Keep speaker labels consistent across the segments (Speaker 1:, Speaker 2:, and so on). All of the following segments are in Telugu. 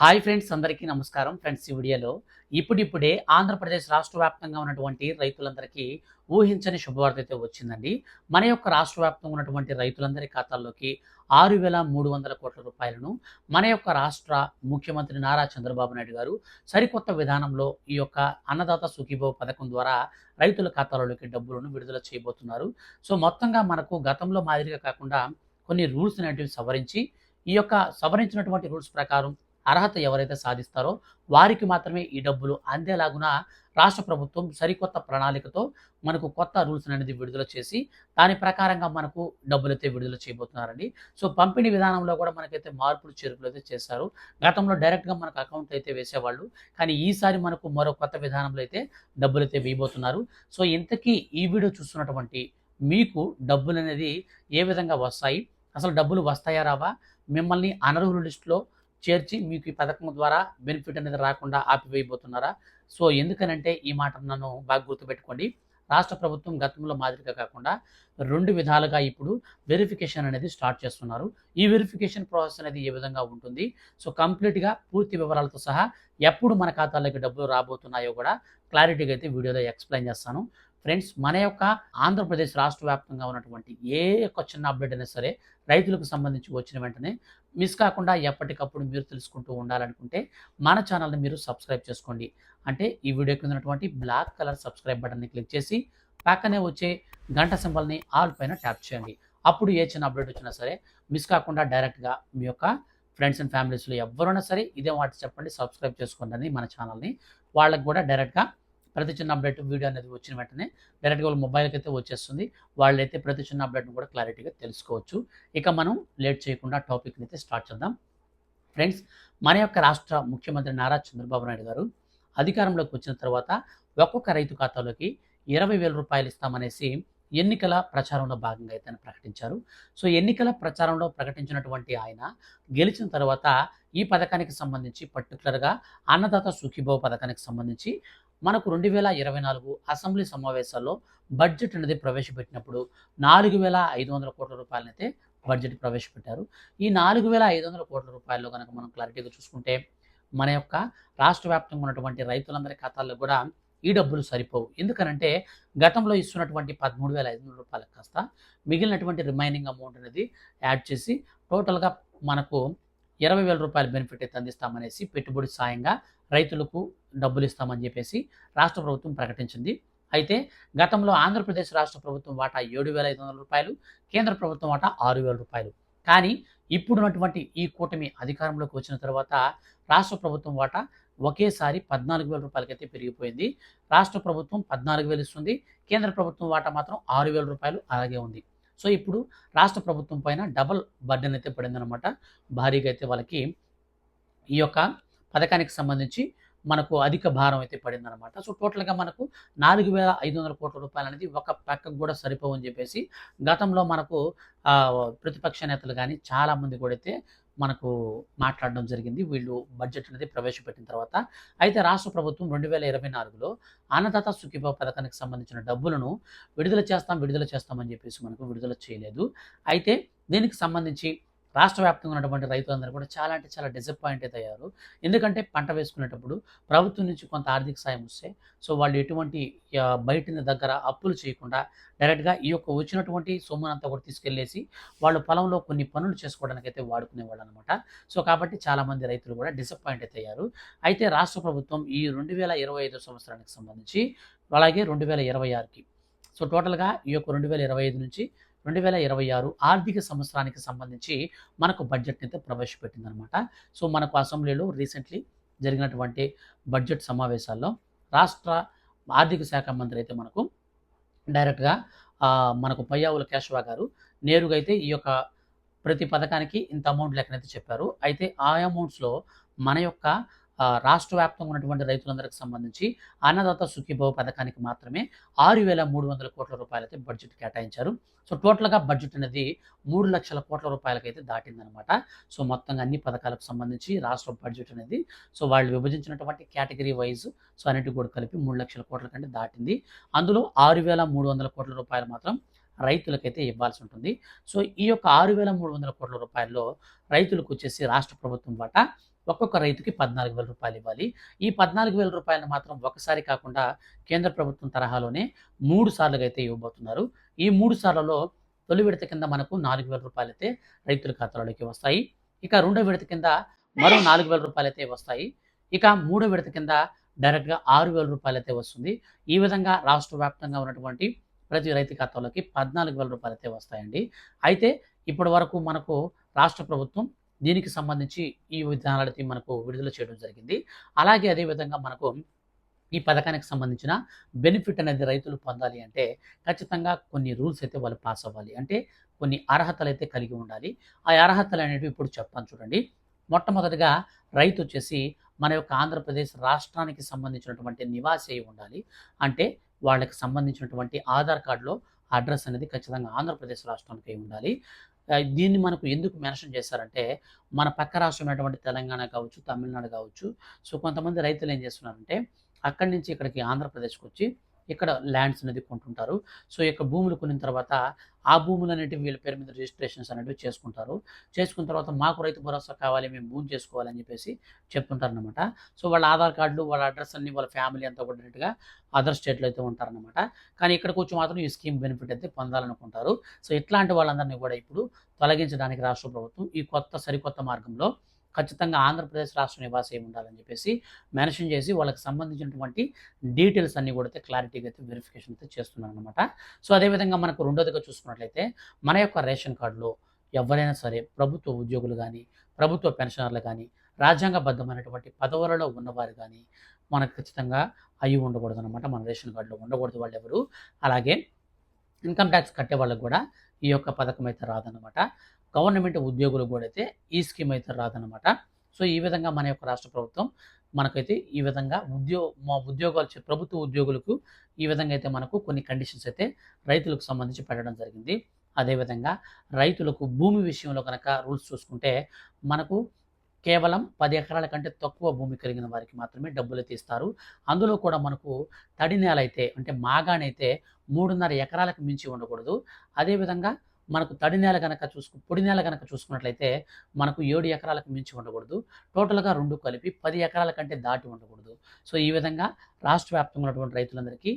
Speaker 1: హాయ్ ఫ్రెండ్స్ అందరికీ నమస్కారం. ఫ్రెండ్స్ ఈ వీడియోలో ఇప్పుడిప్పుడే ఆంధ్రప్రదేశ్ రాష్ట్ర వ్యాప్తంగా ఉన్నటువంటి రైతులందరికీ ఊహించని శుభవార్త అయితే వచ్చిందండి. మన యొక్క రాష్ట్ర వ్యాప్తంగా ఉన్నటువంటి రైతులందరి ఖాతాల్లోకి ఆరు వేల మూడు వందల కోట్ల రూపాయలను మన యొక్క రాష్ట్ర ముఖ్యమంత్రి నారా చంద్రబాబు నాయుడు గారు సరికొత్త విధానంలో ఈ యొక్క అన్నదాత సుఖీభవ పథకం ద్వారా రైతుల ఖాతాలలోకి డబ్బులను విడుదల చేయబోతున్నారు. సో మొత్తంగా మనకు గతంలో మాదిరిగా కాకుండా కొన్ని రూల్స్ అనేటివి సవరించి ఈ యొక్క సవరించినటువంటి రూల్స్ ప్రకారం అర్హత ఎవరైతే సాధిస్తారో వారికి మాత్రమే ఈ డబ్బులు అందేలాగున రాష్ట్ర ప్రభుత్వం సరికొత్త ప్రణాళికతో మనకు కొత్త రూల్స్ అనేది విడుదల చేసి దాని ప్రకారంగా మనకు డబ్బులైతే విడుదల చేయబోతున్నారండి. సో పంపిణీ విధానంలో కూడా మనకైతే మార్పులు చేర్పులు అయితే చేశారు. గతంలో డైరెక్ట్గా మనకు అకౌంట్ అయితే వేసేవాళ్ళు. కానీ ఈసారి మనకు మరో కొత్త విధానంలో అయితే డబ్బులైతే వేయబోతున్నారు. సో ఇంతకీ ఈ వీడియో చూస్తున్నటువంటి మీకు డబ్బులు అనేది ఏ విధంగా వస్తాయి? అసలు డబ్బులు వస్తాయా రావా? మిమ్మల్ని అనర్హుల లిస్టులో చేర్చి మీకు ఈ పథకం ద్వారా బెనిఫిట్ అనేది రాకుండా ఆపివేయబోతున్నారా? సో ఎందుకనంటే ఈ మాట నన్ను బాగా గుర్తుపెట్టుకోండి. రాష్ట్ర ప్రభుత్వం గతంలో మాదిరిగా కాకుండా రెండు విధాలుగా ఇప్పుడు వెరిఫికేషన్ అనేది స్టార్ట్ చేస్తున్నారు. ఈ వెరిఫికేషన్ ప్రాసెస్ అనేది ఏ విధంగా ఉంటుంది? సో కంప్లీట్గా పూర్తి వివరాలతో సహా ఎప్పుడు మన ఖాతాలోకి డబ్బులు రాబోతున్నాయో కూడా క్లారిటీగా అయితే వీడియోలో ఎక్స్ప్లెయిన్ చేస్తాను. ఫ్రెండ్స్ మన యొక్క ఆంధ్రప్రదేశ్ రాష్ట్ర వ్యాప్తంగా ఉన్నటువంటి ఏ యొక్క చిన్న అప్డేట్ అయినా సరే రైతులకు సంబంధించి వచ్చిన వెంటనే మిస్ కాకుండా ఎప్పటికప్పుడు మీరు తెలుసుకుంటూ ఉండాలనుకుంటే మన ఛానల్ని మీరు సబ్స్క్రైబ్ చేసుకోండి. అంటే ఈ వీడియో కింద ఉన్నటువంటి బ్లాక్ కలర్ సబ్స్క్రైబ్ బటన్ని క్లిక్ చేసి పక్కనే వచ్చే గంట సింబల్ని ఆల్ పైన ట్యాప్ చేయండి. అప్పుడు ఏ చిన్న అప్డేట్ వచ్చినా సరే మిస్ కాకుండా డైరెక్ట్గా మీ యొక్క ఫ్రెండ్స్ అండ్ ఫ్యామిలీస్లో ఎవరైనా సరే ఇదే వాటి చెప్పండి సబ్స్క్రైబ్ చేసుకోండి మన ఛానల్ని వాళ్ళకి కూడా డైరెక్ట్గా ప్రతి చిన్న అప్డేట్ వీడియో అనేది వచ్చిన వెంటనే డైరెక్ట్గా వాళ్ళ మొబైల్కి అయితే వచ్చేస్తుంది. వాళ్ళైతే ప్రతి చిన్న అప్డేట్ను కూడా క్లారిటీగా తెలుసుకోవచ్చు. ఇక మనం లేట్ చేయకుండా టాపిక్ని అయితే స్టార్ట్ చేద్దాం. ఫ్రెండ్స్ మన యొక్క రాష్ట్ర ముఖ్యమంత్రి నారా చంద్రబాబు నాయుడు గారు అధికారంలోకి వచ్చిన తర్వాత ఒక్కొక్క రైతు ఖాతాలోకి ఇరవై వేల రూపాయలు ఇస్తామనేసి ఎన్నికల ప్రచారంలో భాగంగా అయితే ఆయన ప్రకటించారు. సో ఎన్నికల ప్రచారంలో ప్రకటించినటువంటి ఆయన గెలిచిన తర్వాత ఈ పథకానికి సంబంధించి పర్టికులర్గా అన్నదాత సుఖీభావ పథకానికి సంబంధించి మనకు రెండు వేల ఇరవై నాలుగు అసెంబ్లీ సమావేశాల్లో బడ్జెట్ అనేది ప్రవేశపెట్టినప్పుడు నాలుగు వేల ఐదు వందల కోట్ల రూపాయలనైతే బడ్జెట్ ప్రవేశపెట్టారు. ఈ నాలుగు వేల ఐదు వందల కోట్ల రూపాయల్లో కనుక మనం క్లారిటీగా చూసుకుంటే మన యొక్క రాష్ట్ర వ్యాప్తంగా ఉన్నటువంటి రైతులందరి ఖాతాల్లో కూడా ఈ డబ్బులు సరిపోవు. ఎందుకనంటే గతంలో ఇస్తున్నటువంటి పదమూడు వేల ఐదు వందల రూపాయలకు కాస్త మిగిలినటువంటి రిమైనింగ్ అమౌంట్ అనేది యాడ్ చేసి టోటల్గా మనకు ఇరవై వేల రూపాయల బెనిఫిట్ అయితే అందిస్తామనేసి పెట్టుబడి సాయంగా రైతులకు డబ్బులు ఇస్తామని చెప్పేసి రాష్ట్ర ప్రభుత్వం ప్రకటించింది. అయితే గతంలో ఆంధ్రప్రదేశ్ రాష్ట్ర ప్రభుత్వం వాటా ఏడు వేల ఐదు వందల రూపాయలు కేంద్ర ప్రభుత్వం వాటా ఆరు వేల రూపాయలు. కానీ ఇప్పుడున్నటువంటి ఈ కూటమి అధికారంలోకి వచ్చిన తర్వాత రాష్ట్ర ప్రభుత్వం వాటా ఒకేసారి పద్నాలుగు వేల రూపాయలకైతే పెరిగిపోయింది. రాష్ట్ర ప్రభుత్వం పద్నాలుగు వేలు ఇస్తుంది కేంద్ర ప్రభుత్వం వాటా మాత్రం ఆరు వేల రూపాయలు అలాగే ఉంది. సో ఇప్పుడు రాష్ట్ర ప్రభుత్వం పైన డబల్ బర్డెన్ అయితే పడిందనమాట భారీగా అయితే వాళ్ళకి ఈ యొక్క పథకానికి సంబంధించి మనకు అధిక భారం అయితే పడిందనమాట సో టోటల్గా మనకు నాలుగు వేల ఐదు వందల కోట్ల రూపాయలు అనేది ఒక పక్కకు కూడా సరిపోవని చెప్పేసి గతంలో మనకు ప్రతిపక్ష నేతలు కానీ చాలామంది కూడా అయితే మనకు మాట్లాడడం జరిగింది. వీళ్ళు బడ్జెట్ అనేది ప్రవేశపెట్టిన తర్వాత అయితే రాష్ట్ర ప్రభుత్వం రెండు వేల ఇరవై నాలుగులో అన్నదాత సుఖీభావ పథకానికి సంబంధించిన డబ్బులను విడుదల చేస్తాం విడుదల చేస్తామని చెప్పేసి మనకు విడుదల చేయలేదు. అయితే దీనికి సంబంధించి రాష్ట్ర వ్యాప్తంగా ఉన్నటువంటి రైతులందరూ కూడా చాలా అంటే చాలా డిసప్పాయింట్ అయ్యారు. ఎందుకంటే పంట వేసుకునేటప్పుడు ప్రభుత్వం నుంచి కొంత ఆర్థిక సాయం వస్తే సో వాళ్ళు ఎటువంటి బయట దగ్గర అప్పులు చేయకుండా డైరెక్ట్గా ఈ యొక్క వచ్చినటువంటి సొమ్మునంతా కూడా తీసుకెళ్ళేసి వాళ్ళు పొలంలో కొన్ని పనులు చేసుకోవడానికి అయితే వాడుకునేవాళ్ళు అనమాట సో కాబట్టి చాలామంది రైతులు కూడా డిసప్పాయింట్ అయ్యారు. అయితే రాష్ట్ర ప్రభుత్వం ఈ రెండు వేల ఇరవై ఐదు సంవత్సరానికి సంబంధించి అలాగే రెండు వేల ఇరవై ఆరుకి సో టోటల్గా ఈ యొక్క రెండు వేల ఇరవై ఐదు నుంచి రెండు వేల ఇరవై ఆరు ఆర్థిక సంవత్సరానికి సంబంధించి మనకు బడ్జెట్ని అయితే ప్రవేశపెట్టిందనమాట. సో మనకు అసెంబ్లీలో రీసెంట్లీ జరిగినటువంటి బడ్జెట్ సమావేశాల్లో రాష్ట్ర ఆర్థిక శాఖ మంత్రి అయితే మనకు డైరెక్ట్గా మనకు పయ్యావుల కేశవ గారు నేరుగా అయితే ఈ యొక్క ప్రతి పథకానికి ఇంత అమౌంట్ లెక్కనైతే చెప్పారు. అయితే ఆ అమౌంట్స్లో మన యొక్క రాష్ట్ర వ్యాప్తంగా ఉన్నటువంటి రైతులందరికి సంబంధించి అన్నదాత సుఖీభవ పథకానికి మాత్రమే ఆరు వేల మూడు వందల కోట్ల రూపాయలైతే బడ్జెట్ కేటాయించారు. సో టోటల్గా బడ్జెట్ అనేది మూడు లక్షల కోట్ల రూపాయలకైతే దాటిందనమాట. సో మొత్తంగా అన్ని పథకాలకు సంబంధించి రాష్ట్ర బడ్జెట్ అనేది సో వాళ్ళు విభజించినటువంటి కేటగిరీ వైజ్ సో అన్నిటి కూడా కలిపి మూడు లక్షల కోట్ల కంటే దాటింది. అందులో ఆరు వేల మూడు వందల కోట్ల రూపాయలు మాత్రం రైతులకైతే ఇవ్వాల్సి ఉంటుంది. సో ఈ యొక్క ఆరు వేల మూడు వందల కోట్ల రూపాయల్లో రైతులకు వచ్చేసి రాష్ట్ర ప్రభుత్వం వాటా ఒక్కొక్క రైతుకి పద్నాలుగు వేల రూపాయలు ఇవ్వాలి. ఈ పద్నాలుగు వేల రూపాయలు మాత్రం ఒకసారి కాకుండా కేంద్ర ప్రభుత్వం తరహాలోనే మూడు సార్లుగా అయితే ఇవ్వబోతున్నారు. ఈ మూడు సార్లలో తొలి విడత కింద మనకు నాలుగు వేల రూపాయలు అయితే రైతుల ఖాతాలోకి వస్తాయి. ఇక రెండో విడత కింద మరో నాలుగు వేల రూపాయలు అయితే వస్తాయి. ఇక మూడో విడత కింద డైరెక్ట్గా ఆరు వేల రూపాయలు అయితే వస్తుంది. ఈ విధంగా రాష్ట్ర వ్యాప్తంగా ఉన్నటువంటి ప్రతి రైతు ఖాతాలోకి పద్నాలుగు వేల రూపాయలు అయితే వస్తాయండి. అయితే ఇప్పటి వరకు మనకు రాష్ట్ర ప్రభుత్వం దీనికి సంబంధించి ఈ విధానాలకి మనకు విడుదల చేయడం జరిగింది. అలాగే అదేవిధంగా మనకు ఈ పథకానికి సంబంధించిన బెనిఫిట్ అనేది రైతులు పొందాలి అంటే ఖచ్చితంగా కొన్ని రూల్స్ అయితే వాళ్ళు పాస్ అవ్వాలి. అంటే కొన్ని అర్హతలు అయితే కలిగి ఉండాలి. ఆ అర్హతలు అనేవి ఇప్పుడు చెప్తాను చూడండి. మొట్టమొదటిగా రైతు వచ్చేసి మన యొక్క ఆంధ్రప్రదేశ్ రాష్ట్రానికి సంబంధించినటువంటి నివాసి అయి ఉండాలి. అంటే వాళ్ళకి సంబంధించినటువంటి ఆధార్ కార్డులో అడ్రస్ అనేది ఖచ్చితంగా ఆంధ్రప్రదేశ్ రాష్ట్రానికి అయి ఉండాలి. దీన్ని మనకు ఎందుకు మెన్షన్ చేశారంటే మన పక్క రాష్ట్రమైనటువంటి తెలంగాణ కావచ్చు తమిళనాడు కావచ్చు. సో కొంతమంది రైతులు ఏం చేస్తున్నారంటే అక్కడి నుంచి ఇక్కడికి ఆంధ్రప్రదేశ్కి వచ్చి ఇక్కడ ల్యాండ్స్ అనేది కొంటుంటారు. సో ఇక్కడ భూములు కొనిన తర్వాత ఆ భూములు అనేటివి వీళ్ళ పేరు మీద రిజిస్ట్రేషన్స్ అనేవి చేసుకుంటారు. చేసుకున్న తర్వాత మాకు రైతు భరోసా కావాలి మేము భూమి చేసుకోవాలని చెప్పేసి చెప్తుంటారనమాట సో వాళ్ళ ఆధార్ కార్డులు వాళ్ళ అడ్రస్ అన్ని వాళ్ళ ఫ్యామిలీ అంతా కూడా అదర్ స్టేట్లో అయితే ఉంటారనమాట కానీ ఇక్కడికి వచ్చి మాత్రం ఈ స్కీమ్ బెనిఫిట్ అయితే పొందాలనుకుంటారు. సో ఇట్లాంటి వాళ్ళందరినీ కూడా ఇప్పుడు తొలగించడానికి రాష్ట్ర ప్రభుత్వం ఈ కొత్త సరికొత్త మార్గంలో ఖచ్చితంగా ఆంధ్రప్రదేశ్ రాష్ట్ర నివాసి అయి ఉండాలని చెప్పేసి మెన్షన్ చేసి వాళ్ళకి సంబంధించినటువంటి డీటెయిల్స్ అన్ని కూడా అయితే క్లారిటీగా అయితే వెరిఫికేషన్ అయితే చేస్తున్నారు అనమాట సో అదేవిధంగా మనకు రెండోదిగా చూసుకున్నట్లయితే మన యొక్క రేషన్ కార్డులో ఎవరైనా సరే ప్రభుత్వ ఉద్యోగులు కానీ ప్రభుత్వ పెన్షనర్లు కానీ రాజ్యాంగబద్ధమైనటువంటి పదవులలో ఉన్నవారు కానీ మనకు ఖచ్చితంగా అయి ఉండకూడదు అనమాట మన రేషన్ కార్డులో ఉండకూడదు వాళ్ళు ఎవరు అలాగే ఇన్కమ్ ట్యాక్స్ కట్టే వాళ్ళకు కూడా ఈ యొక్క పథకం అయితే రాదనమాట గవర్నమెంట్ ఉద్యోగులు కూడా అయితే ఈ స్కీమ్ అయితే రాదనమాట సో ఈ విధంగా మన యొక్క రాష్ట్ర ప్రభుత్వం మనకైతే ఈ విధంగా ఉద్యో మా ఉద్యోగాలు ప్రభుత్వ ఉద్యోగులకు ఈ విధంగా అయితే మనకు కొన్ని కండిషన్స్ అయితే రైతులకు సంబంధించి పెట్టడం జరిగింది. అదేవిధంగా రైతులకు భూమి విషయంలో కనుక రూల్స్ చూసుకుంటే మనకు కేవలం పది ఎకరాల కంటే తక్కువ భూమి కలిగిన వారికి మాత్రమే డబ్బులు తీస్తారు అందులో కూడా మనకు తడి నేల అయితే అంటే మాగానైతే మూడున్నర ఎకరాలకు మించి ఉండకూడదు. అదేవిధంగా మనకు తడి నేల కనుక చూసుకు పొడి నేల కనుక చూసుకున్నట్లయితే మనకు ఏడు ఎకరాలకు మించి ఉండకూడదు. టోటల్గా రెండు కలిపి పది ఎకరాల కంటే దాటి ఉండకూడదు. సో ఈ విధంగా రాష్ట్ర వ్యాప్తంగా ఉన్నటువంటి రైతులందరికీ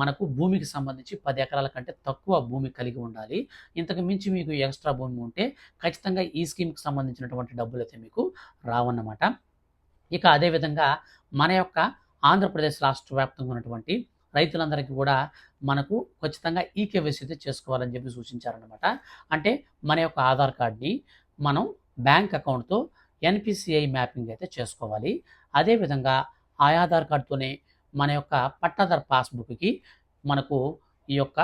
Speaker 1: మనకు భూమికి సంబంధించి పది ఎకరాల కంటే తక్కువ భూమి కలిగి ఉండాలి. ఇంతకు మించి మీకు ఎక్స్ట్రా భూమి ఉంటే ఖచ్చితంగా ఈ స్కీమ్కి సంబంధించినటువంటి డబ్బులు అయితే మీకు రావన్నమాట. ఇక అదేవిధంగా మన యొక్క ఆంధ్రప్రదేశ్ రాష్ట్ర వ్యాప్తంగా ఉన్నటువంటి రైతులందరికీ కూడా మనకు ఖచ్చితంగా ఈ కేవైసీ అయితే చేసుకోవాలని చెప్పి సూచించారనమాట అంటే మన యొక్క ఆధార్ కార్డ్ని మనం బ్యాంక్ అకౌంట్తో ఎన్పిసిఐ మ్యాపింగ్ అయితే చేసుకోవాలి. అదేవిధంగా ఆ ఆధార్ కార్డుతోనే మన యొక్క పట్టాదార్ పాస్బుక్కి మనకు ఈ యొక్క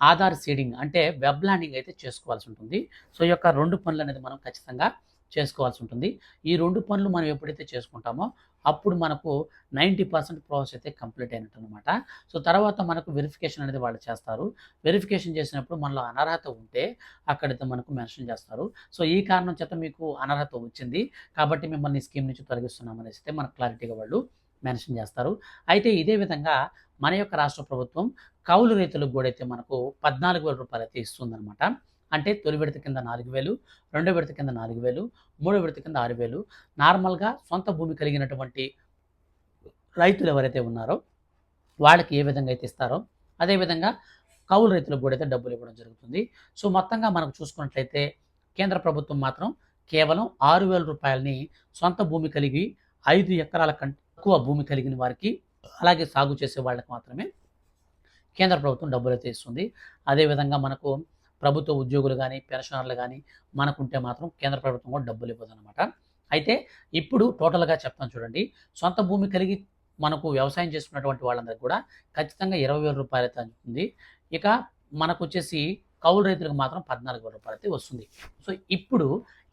Speaker 1: ఆధార్ సీడింగ్ అంటే వెబ్ ల్యాండింగ్ అయితే చేసుకోవాల్సి ఉంటుంది. సో ఈ యొక్క రెండు పనులు అనేది మనం ఖచ్చితంగా చేసుకోవాల్సి ఉంటుంది ఈ రెండు పనులు మనం ఎప్పుడైతే చేసుకుంటామో అప్పుడు మనకు నైంటీ పర్సెంట్ ప్రాసెస్ అయితే కంప్లీట్ అయినట్టు అనమాట సో తర్వాత మనకు వెరిఫికేషన్ అనేది వాళ్ళు చేస్తారు. వెరిఫికేషన్ చేసినప్పుడు మనలో అనర్హత ఉంటే అక్కడైతే మనకు మెన్షన్ చేస్తారు. సో ఈ కారణం చేత మీకు అనర్హత వచ్చింది కాబట్టి మిమ్మల్ని స్కీమ్ నుంచి తొలగిస్తున్నాం అనేసి అయితే మనకు క్లారిటీగా వాళ్ళు మెన్షన్ చేస్తారు. అయితే ఇదే విధంగా మన యొక్క రాష్ట్ర ప్రభుత్వం కౌలు రైతులకు కూడా అయితే మనకు పద్నాలుగు వేల రూపాయలు అయితే ఇస్తుందన్నమాట. అంటే తొలి విడత కింద నాలుగు వేలు రెండో విడత కింద నాలుగు వేలు మూడో విడత కింద ఆరు వేలు. నార్మల్గా సొంత భూమి కలిగినటువంటి రైతులు ఎవరైతే ఉన్నారో వాళ్ళకి ఏ విధంగా అయితే ఇస్తారో అదేవిధంగా కౌలు రైతులకు కూడా అయితే డబ్బులు ఇవ్వడం జరుగుతుంది. సో మొత్తంగా మనకు చూసుకున్నట్లయితే కేంద్ర ప్రభుత్వం మాత్రం కేవలం ఆరు వేల రూపాయలని సొంత భూమి కలిగి ఐదు ఎకరాల కంటే తక్కువ భూమి కలిగిన వారికి అలాగే సాగు చేసే వాళ్ళకి మాత్రమే కేంద్ర ప్రభుత్వం డబ్బులు అయితే ఇస్తుంది. అదేవిధంగా మనకు ప్రభుత్వ ఉద్యోగులు కానీ పెన్షనర్లు కానీ మనకుంటే మాత్రం కేంద్ర ప్రభుత్వం కూడా డబ్బులు ఇవ్వదు అనమాట అయితే ఇప్పుడు టోటల్గా చెప్తాను చూడండి. సొంత భూమి కలిగి మనకు వ్యవసాయం చేసుకున్నటువంటి వాళ్ళందరికీ కూడా ఖచ్చితంగా ఇరవై వేల రూపాయలు అయితే అందుతుంది. ఇక మనకు వచ్చేసి కౌలు రైతులకు మాత్రం పద్నాలుగు వేల రూపాయలు అయితే వస్తుంది. సో ఇప్పుడు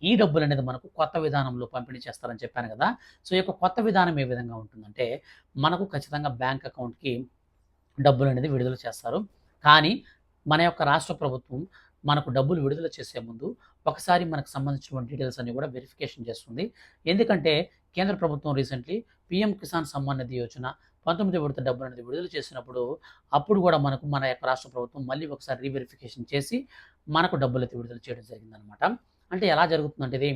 Speaker 1: ఈ డబ్బులు అనేది మనకు కొత్త విధానంలో పంపిణీ చేస్తారని చెప్పాను కదా. సో ఈ యొక్క కొత్త విధానం ఏ విధంగా ఉంటుందంటే మనకు ఖచ్చితంగా బ్యాంక్ అకౌంట్కి డబ్బులు అనేది విడుదల చేస్తారు. కానీ మన యొక్క రాష్ట్ర ప్రభుత్వం మనకు డబ్బులు విడుదల చేసే ముందు ఒకసారి మనకు సంబంధించిన డీటెయిల్స్ అన్ని కూడా వెరిఫికేషన్ చేస్తుంది. ఎందుకంటే కేంద్ర ప్రభుత్వం రీసెంట్లీ పిఎం కిసాన్ సమ్మాన్ నిధి యోజన పంతొమ్మిది విడత డబ్బులు అనేది విడుదల చేసినప్పుడు అప్పుడు కూడా మనకు మన యొక్క రాష్ట్ర ప్రభుత్వం మళ్ళీ ఒకసారి రీవెరిఫికేషన్ చేసి మనకు డబ్బులు అయితే విడుదల చేయడం జరిగిందనమాట అంటే ఎలా జరుగుతుందంటే ఇది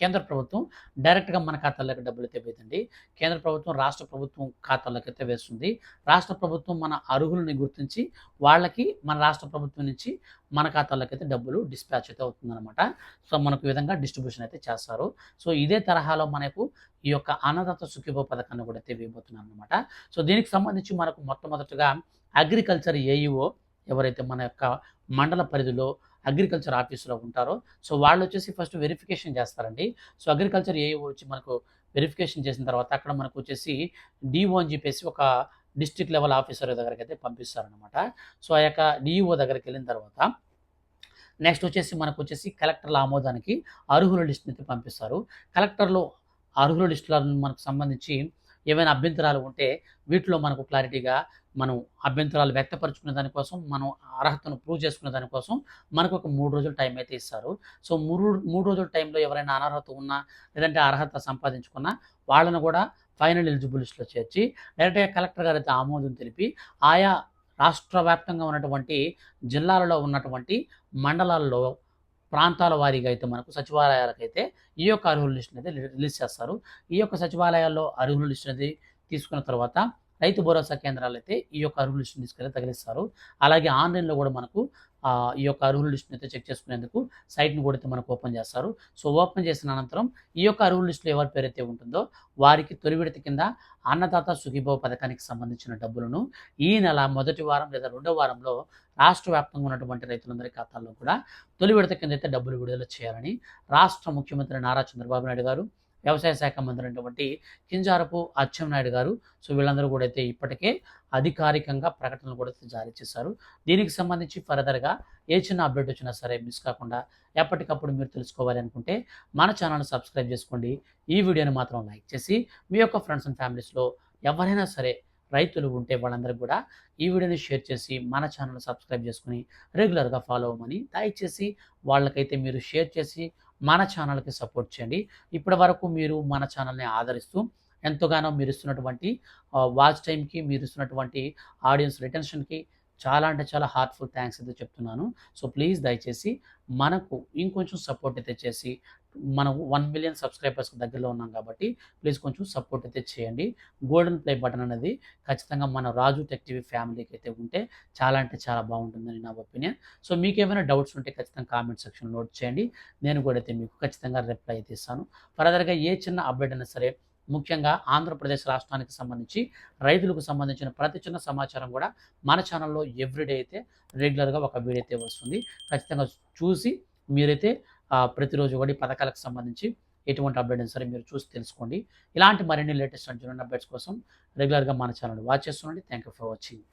Speaker 1: కేంద్ర ప్రభుత్వం డైరెక్ట్గా మన ఖాతాలోకి డబ్బులు అయితే వేయదండి. కేంద్ర ప్రభుత్వం రాష్ట్ర ప్రభుత్వం ఖాతాలోకి అయితే వేస్తుంది. రాష్ట్ర ప్రభుత్వం మన అర్హులని గుర్తించి వాళ్ళకి మన రాష్ట్ర ప్రభుత్వం నుంచి మన ఖాతాలోకి అయితే డబ్బులు డిస్పాచ్ అయితే అవుతుందన్నమాట. సో మనకు విధంగా డిస్ట్రిబ్యూషన్ అయితే చేస్తారు. సో ఇదే తరహాలో మనకు ఈ యొక్క అన్నదాత సుఖీభో పథకాన్ని కూడా అయితే వేయబోతున్నాం అనమాట సో దీనికి సంబంధించి మనకు మొట్టమొదటిగా అగ్రికల్చర్ ఏఈఓ ఎవరైతే మన యొక్క మండల పరిధిలో అగ్రికల్చర్ ఆఫీసులో ఉంటారో. సో వాళ్ళు వచ్చేసి ఫస్ట్ వెరిఫికేషన్ చేస్తారండి. సో అగ్రికల్చర్ ఏ వచ్చి మనకు వెరిఫికేషన్ చేసిన తర్వాత అక్కడ మనకు వచ్చేసి డిఓ అని చెప్పేసి ఒక డిస్ట్రిక్ట్ లెవెల్ ఆఫీసర్ దగ్గరికి అయితే పంపిస్తారనమాట సో ఆ యొక్క డిఈఓ దగ్గరికి వెళ్ళిన తర్వాత నెక్స్ట్ వచ్చేసి మనకు వచ్చేసి కలెక్టర్ల ఆమోదానికి అర్హుల లిస్ట్ని అయితే పంపిస్తారు. కలెక్టర్లు అర్హుల లిస్టులను మనకు సంబంధించి ఏమైనా అభ్యంతరాలు ఉంటే వీటిలో మనకు క్లారిటీగా మనం అభ్యంతరాలు వ్యక్తపరుచుకునే దానికోసం మనం అర్హతను ప్రూవ్ చేసుకునే దానికోసం మనకు ఒక మూడు రోజులు టైం అయితే ఇస్తారు. సో మూడు మూడు రోజుల టైంలో ఎవరైనా అనర్హత ఉన్నా లేదంటే అర్హత సంపాదించుకున్నా వాళ్ళను కూడా ఫైనల్ ఎలిజిబుల్ లిస్ట్లో చేర్చి డైరెక్ట్గా కలెక్టర్ గారు అయితే ఆమోదం తెలిపి ఆయా రాష్ట్ర వ్యాప్తంగా ఉన్నటువంటి జిల్లాలలో ఉన్నటువంటి మండలాల్లో ప్రాంతాల వారీగా అయితే మనకు సచివాలయాలకు అయితే ఈ యొక్క అర్హుల లిస్ట్ అయితే రిలీజ్ చేస్తారు. ఈ యొక్క సచివాలయాల్లో అర్హుల లిస్ట్ అనేది తీసుకున్న తర్వాత రైతు భరోసా కేంద్రాలు అయితే ఈ యొక్క అర్హుల లిస్టును తీసుకెళ్ళి తగిలిస్తారు. అలాగే ఆన్లైన్లో కూడా మనకు ఈ యొక్క అర్హుల లిస్టుని అయితే చెక్ చేసుకునేందుకు సైట్ని కూడా అయితే మనకు ఓపెన్ చేస్తారు. సో ఓపెన్ చేసిన అనంతరం ఈ యొక్క అర్హుల లిస్టులో ఎవరి పేరు అయితే ఉంటుందో వారికి తొలి విడత కింద అన్నదాత సుఖీభవ పథకానికి సంబంధించిన డబ్బులను ఈ నెల మొదటి వారం లేదా రెండో వారంలో రాష్ట్ర వ్యాప్తంగా ఉన్నటువంటి రైతులందరి ఖాతాల్లో కూడా తొలి విడత కింద అయితే డబ్బులు విడుదల చేయాలని రాష్ట్ర ముఖ్యమంత్రి నారా చంద్రబాబు నాయుడు గారు వ్యవసాయ శాఖ మంత్రి అయినటువంటి కింజారపు అచ్చెన్నాయుడు గారు. సో వీళ్ళందరూ కూడా అయితే ఇప్పటికే అధికారికంగా ప్రకటనలు కూడా అయితే జారీ చేశారు. దీనికి సంబంధించి ఫర్దర్గా ఏ చిన్న అప్డేట్ వచ్చినా సరే మిస్ కాకుండా ఎప్పటికప్పుడు మీరు తెలుసుకోవాలి అనుకుంటే మన ఛానల్ సబ్స్క్రైబ్ చేసుకోండి. ఈ వీడియోని మాత్రం లైక్ చేసి మీ యొక్క ఫ్రెండ్స్ అండ్ ఫ్యామిలీస్లో ఎవరైనా సరే రైతులు ఉంటే వాళ్ళందరికీ కూడా ఈ వీడియోని షేర్ చేసి మన ఛానల్ సబ్స్క్రైబ్ చేసుకుని రెగ్యులర్గా ఫాలో అవ్వమని దయచేసి వాళ్ళకైతే మీరు షేర్ చేసి మన ఛానల్కి సపోర్ట్ చేయండి. ఇప్పటి వరకు మీరు మన ఛానల్ని ఆదరిస్తూ ఎంతగానో మీరు ఇస్తున్నటువంటి వాచ్ టైంకి మీరు ఇస్తున్నటువంటి ఆడియన్స్ రిటెన్షన్కి చాలా అంటే చాలా హార్ట్ఫుల్ థ్యాంక్స్ అయితే చెప్తున్నాను. సో ప్లీజ్ దయచేసి మనకు ఇంకొంచెం సపోర్ట్ అయితే చేసి మనం వన్ మిలియన్ సబ్స్క్రైబర్స్కి దగ్గరలో ఉన్నాం కాబట్టి ప్లీజ్ కొంచెం సపోర్ట్ అయితే చేయండి. గోల్డెన్ ప్లే బటన్ అనేది ఖచ్చితంగా మన రాజు టెక్ టీవీ ఫ్యామిలీకి అయితే ఉంటే చాలా అంటే చాలా బాగుంటుందని నా ఒపీనియన్ సో మీకు ఏమైనా డౌట్స్ ఉంటే ఖచ్చితంగా కామెంట్ సెక్షన్ నోట్ చేయండి. నేను కూడా అయితే మీకు ఖచ్చితంగా రిప్లై అయితే ఇస్తాను. ఫర్దర్గా ఏ చిన్న అప్డేట్ అయినా సరే ముఖ్యంగా ఆంధ్రప్రదేశ్ రాష్ట్రానికి సంబంధించి రైతులకు సంబంధించిన ప్రతి చిన్న సమాచారం కూడా మన ఛానల్లో ఎవ్రీడే అయితే రెగ్యులర్గా ఒక వీడియో అయితే వస్తుంది. ఖచ్చితంగా చూసి మీరైతే ప్రతిరోజు కూడా ఈ పథకాలకు సంబంధించి ఎటువంటి అప్డేట్ అయినా సరే మీరు చూసి తెలుసుకోండి. ఇలాంటి మరిన్ని లేటెస్ట్ అంటున్న అప్డేట్స్ కోసం రెగ్యులర్గా మన channel watch చేస్తుండండి. Thank you for watching.